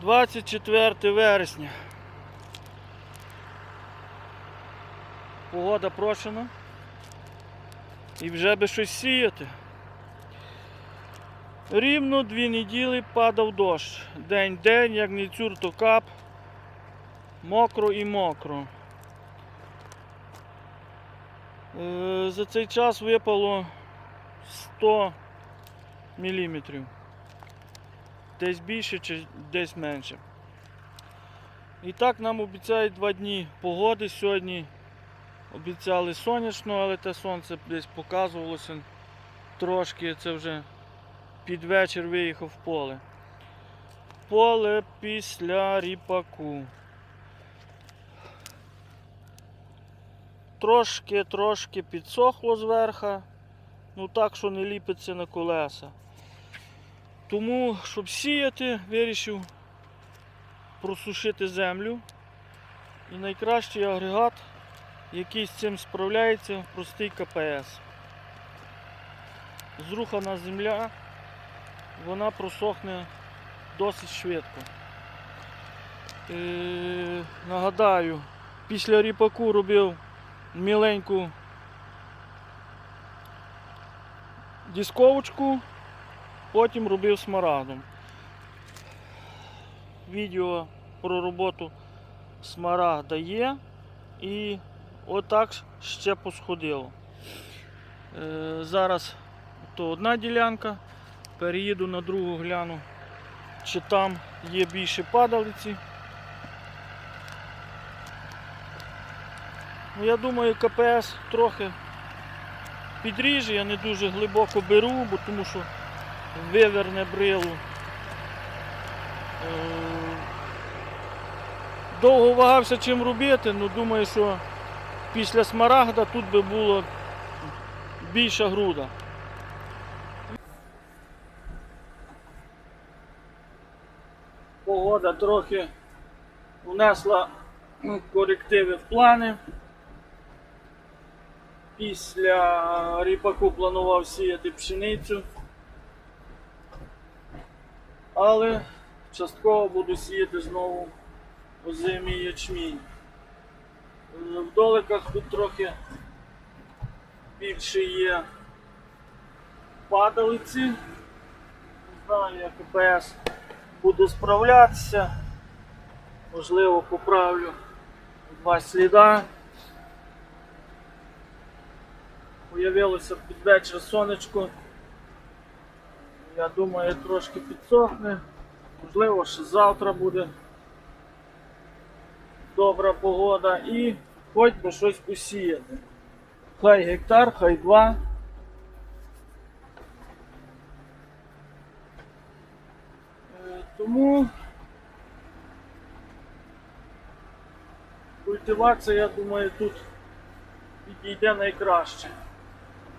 24 вересня. Погода прошена. І вже би щось сіяти. Рівно дві неділі падав дощ. День-день, як не цюр, то кап. Мокро і мокро. Е, За цей час випало 100 міліметрів. Десь більше чи десь менше. І так нам обіцяють два дні погоди. Сьогодні обіцяли сонячно, але те сонце десь показувалося трошки. Це вже під вечір виїхав в поле. Поле після ріпаку. Трошки-трошки підсохло зверху, ну так, що не ліпиться на колеса. Тому, щоб сіяти, вирішив просушити землю. І найкращий агрегат, який з цим справляється, простий КПС. Зрухана земля, вона просохне досить швидко. Е, нагадаю, після ріпаку робив міленьку дисковочку, потім робив смарагдом. Відео про роботу смарагда є і отак ще посходило. Е, зараз то одна ділянка, переїду на другу гляну, чи там є більше падалиці. Ну, я думаю, КПС трохи підріже, я не дуже глибоко беру, бо тому що виверне брилу. Е, Довго вагався чим робити, але думаю, що після смарагда тут би було більша груда. Погода трохи внесла ну, корективи в плани. Після ріпаку планував сіяти пшеницю. Але частково буду сіяти знову озимий ячмінь. Е, В доликах тут трохи більше є падалиці. Не знаю, як ОПС буде справлятися. Можливо, поправлю два сліда. Появилося під вечір сонечко. Я думаю, трошки підсохне. Можливо, ще завтра буде добра погода і хоч би щось посіяти. Хай гектар, хай два. Е, Тому культивація, я думаю, тут підійде найкраще.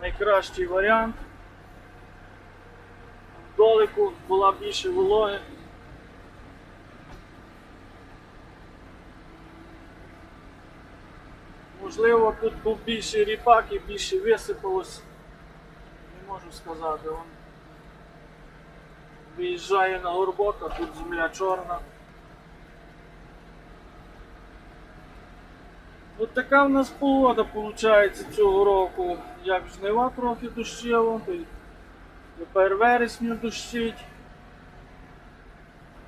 Найкращий варіант. Долику була більше вологи. Можливо, тут був більший ріпак і більше висипалось. Не можу сказати. Он виїжджає на горбок, а тут земля чорна. От така в нас погода виходить цього року. Як жнива трохи й тепер вересню дощить.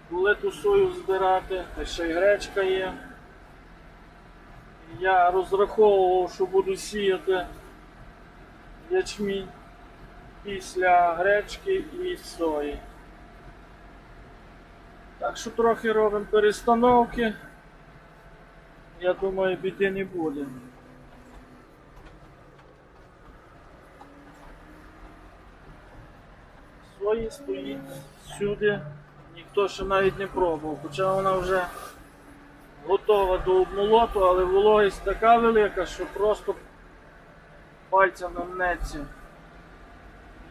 Були ту сою збирати, та ще й гречка є. Я розраховував, що буду сіяти ячмінь після гречки і сої. Так що трохи робимо перестановки. Я думаю, біди не буде. Сої стоїть сюди, ніхто ще навіть не пробував, хоча вона вже готова до обмолоту, але вологість така велика, що просто пальцем намнеться.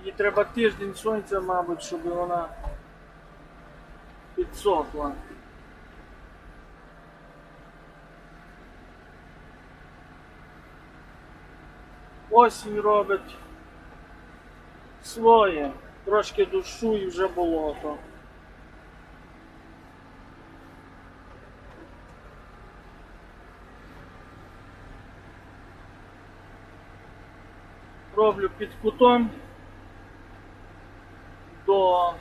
Їй треба тиждень сонця, мабуть, щоб вона підсохла. Осінь робить своє, Трошки душу і вже болото. Роблю під кутом до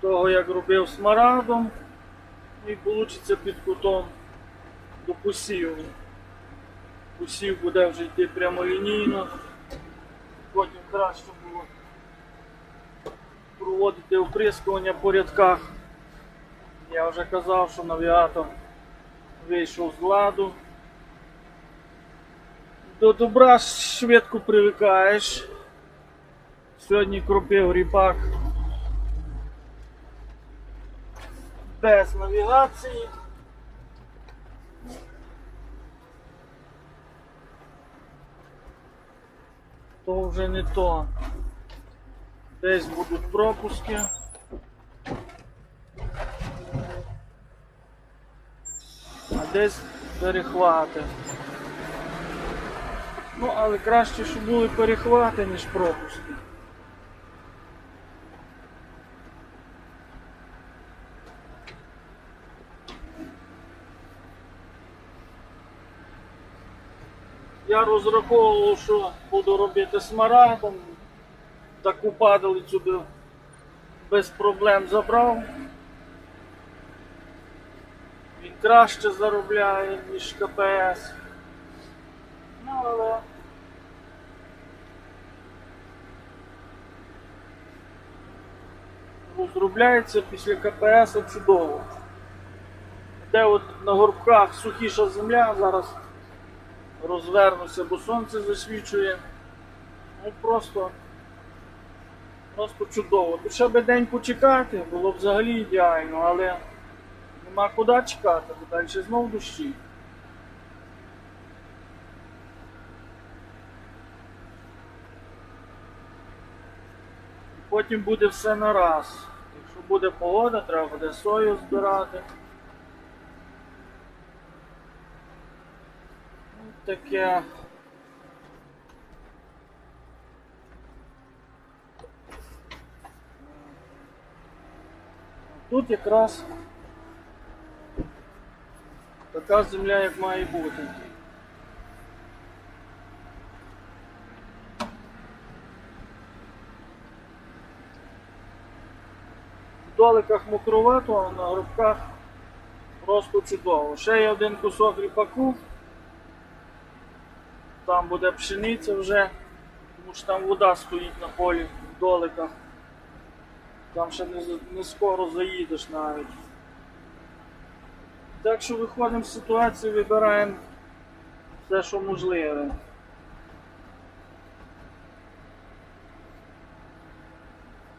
того, як робив смарадом, і вийде під кутом до посіву. Посів буде вже йти прямолінійно, потім краще було проводити оприскування по рядках. Я вже казав, що навігатор вийшов з ладу. До добра швидко привикаєш. Сьогодні кропив ріпак без навігації. То вже не то. Десь будуть пропуски. А десь перехвати. Ну, але краще, щоб були перехвати, ніж пропуски. Я розраховував, що буду робити смарагдом, таку падалицю би без проблем забрав. Він краще заробляє, ніж КПС. Ну, але розробляється після КПС чудово. Де от на горбках сухіша земля, зараз розвернуся, бо сонце засвічує. Ну просто, просто чудово. Тут ще би день почекати, було б взагалі ідеально, але нема куди чекати, бо далі знов дощі. Потім буде все на раз. Якщо буде погода, треба буде сою збирати. Ну, Таке. Тут якраз така земля, як має бути. В доликах мокровато, а на грубках просто чудово. Ще є один кусок ріпаку. Там буде пшениця вже, тому що там вода стоїть на полі в доликах. Там ще не, не скоро заїдеш навіть. Так що виходимо з ситуації, вибираємо все, що можливе.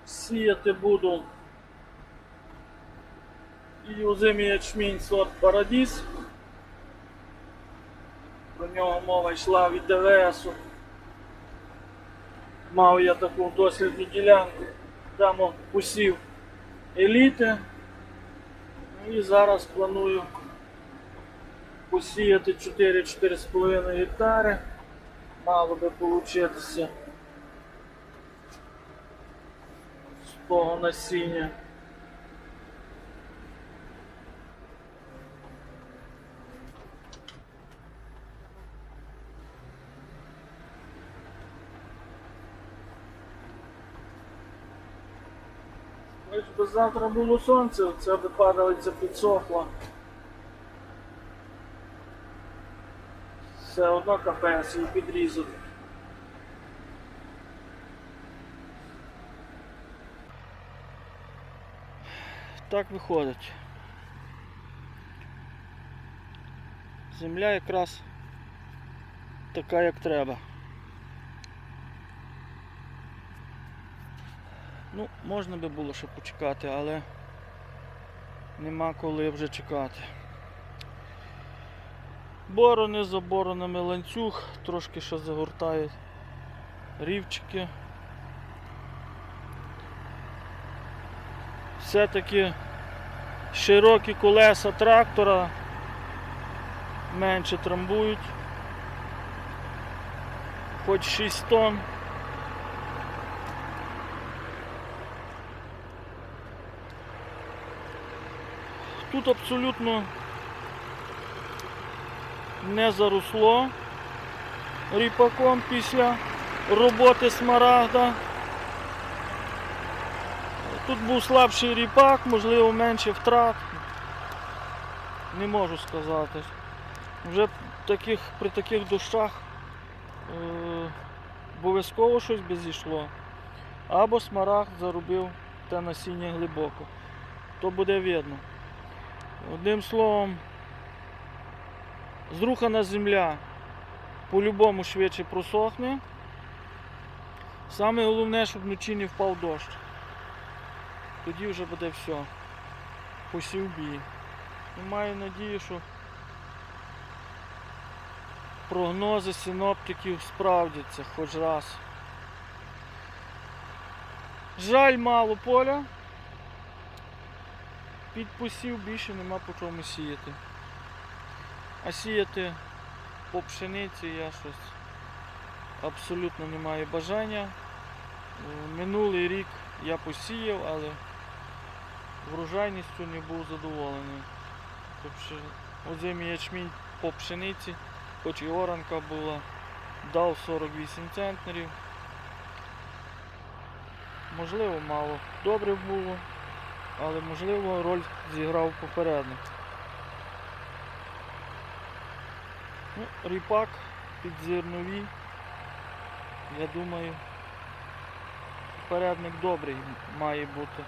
Сіяти буду і озимий ячмінь сорт Парадіс. Про нього мова йшла від ДВСу. Мав я таку дослідну ділянку, там усів еліти. Ну і зараз планую посіяти 4-4,5 гектари. Мало би получитися з того насіння. Хоч би завтра було сонце, це би падалиця підсохла. Все одно капець і підрізати. Так виходить. Земля якраз така, як треба. Ну, можна би було ще почекати, але нема коли вже чекати. Борони за боронами ланцюг, трошки ще загортають рівчики. Все-таки широкі колеса трактора менше трамбують. Хоч 6 тонн. Тут абсолютно не заросло ріпаком після роботи смарагда. Тут був слабший ріпак, можливо, менше втрат. Не можу сказати. Вже таких, при таких дощах е, обов'язково щось би зійшло. Або смарагд заробив те насіння глибоко. То буде видно. Одним словом, зрухана земля по-любому швидше просохне. Саме головне, щоб вночі не впав дощ. Тоді вже буде все. Посів бій. І маю надію, що прогнози синоптиків справдяться хоч раз. Жаль мало поля. Під посів більше нема по чому сіяти. А сіяти по пшениці я щось абсолютно не маю бажання. Е, Минулий рік я посіяв, але врожайністю не був задоволений. Тобто озимий ячмінь по пшениці, хоч і оранка була, дав 48 центнерів. Можливо, мало добре було, але можливо роль зіграв попередник. Ну, ріпак підзернові. я думаю, попередник добрий має бути.